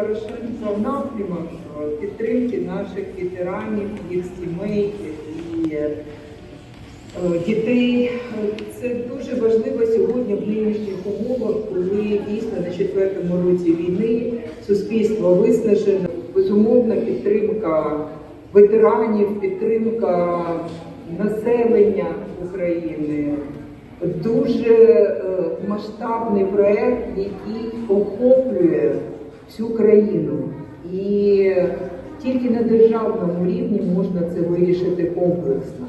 Порошенко напрямок е, підтримки наших ветеранів, їх сімей і е, дітей. Це дуже важливо сьогодні в нинішніх умовах, коли дійсно на четвертому році війни суспільство виснажено. Безумовна підтримка ветеранів, підтримка населення України. Дуже е, масштабний проект, який охоплює всю країну. І тільки на державному рівні можна це вирішити комплексно.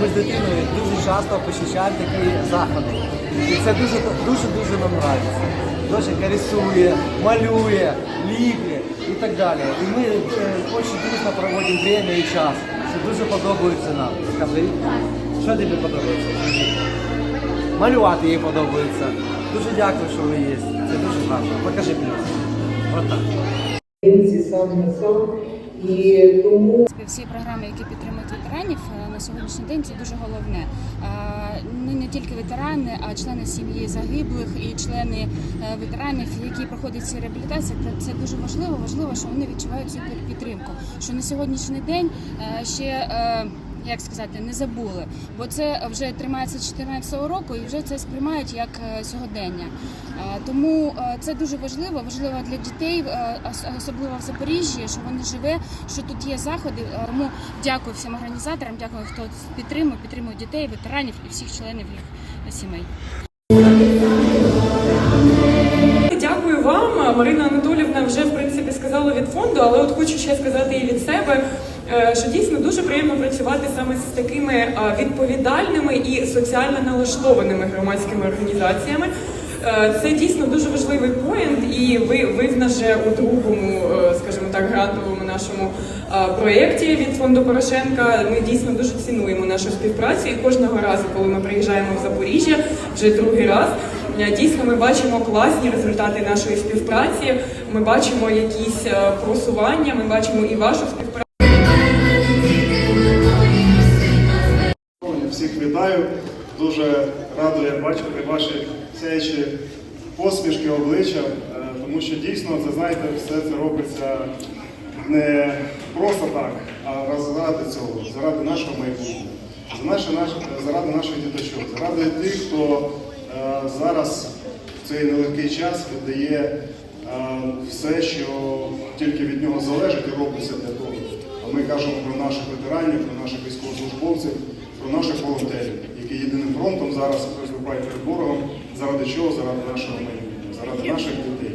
ми з дитиною дуже часто посещаємо такі заходи. І це дуже дуже дуже нам подобається. Дочка рисує, малює, ліпить так далі. І ми дуже дружно проводимо время і час. Це дуже подобається нам. Скажи, що тобі подобається? Малювати їй подобається. Дуже дякую, що ви є. Це дуже гарно. Покажи плюс. Отак. І тому Всі програми, які підтримують ветеранів е, на сьогоднішній день, це дуже головне. Е, Ну не тільки ветерани, а члени сім'ї загиблих і члени е, ветеранів, які проходять ці реабілітації. Це- дуже важливо. Важливо, що вони відчувають цю підтримку. Що на сьогоднішній день е, ще. Як сказати, не забули, бо це вже тримається 14-го року і вже це сприймають як е, сьогодення. Е, Тому е, це дуже важливо, важливо для дітей, особливо в Запоріжжі, що вони живе, що тут є заходи. Тому дякую всім організаторам, дякую, хто підтримує, підтримує дітей, ветеранів і всіх членів їх сімей. Дякую вам. Марина Анатолівна вже в принципі сказала від фонду, але от хочу ще сказати і від себе, що дійсно дуже приємно працювати саме з такими е, відповідальними і соціально налаштованими громадськими організаціями. Е, Це дійсно дуже важливий поінт, і ви, ви в нас же у другому, е, скажімо так, грантовому нашому е, проєкті від фонду Порошенка. Ми дійсно дуже цінуємо нашу співпрацю. І кожного разу, коли ми приїжджаємо в Запоріжжя, вже другий раз. Е, Дійсно, ми бачимо класні результати нашої співпраці. Ми бачимо якісь е, просування. Ми бачимо і вашу співпрацю. Вітаю. Дуже радує бачити ваші сяючі посмішки обличчя, е, тому що дійсно це знаєте, все це робиться не просто так, а заради цього, заради нашого майбутнього, заради наших діточок, заради тих, хто е, зараз в цей нелегкий час віддає е, все, що тільки від нього залежить і робиться для того. А ми кажемо про наших ветеранів, про наших військовослужбовців, про наших волонтерів, які єдиним фронтом зараз виступають перед ворогом. Заради чого? Заради нашого майбутнього, заради наших дітей.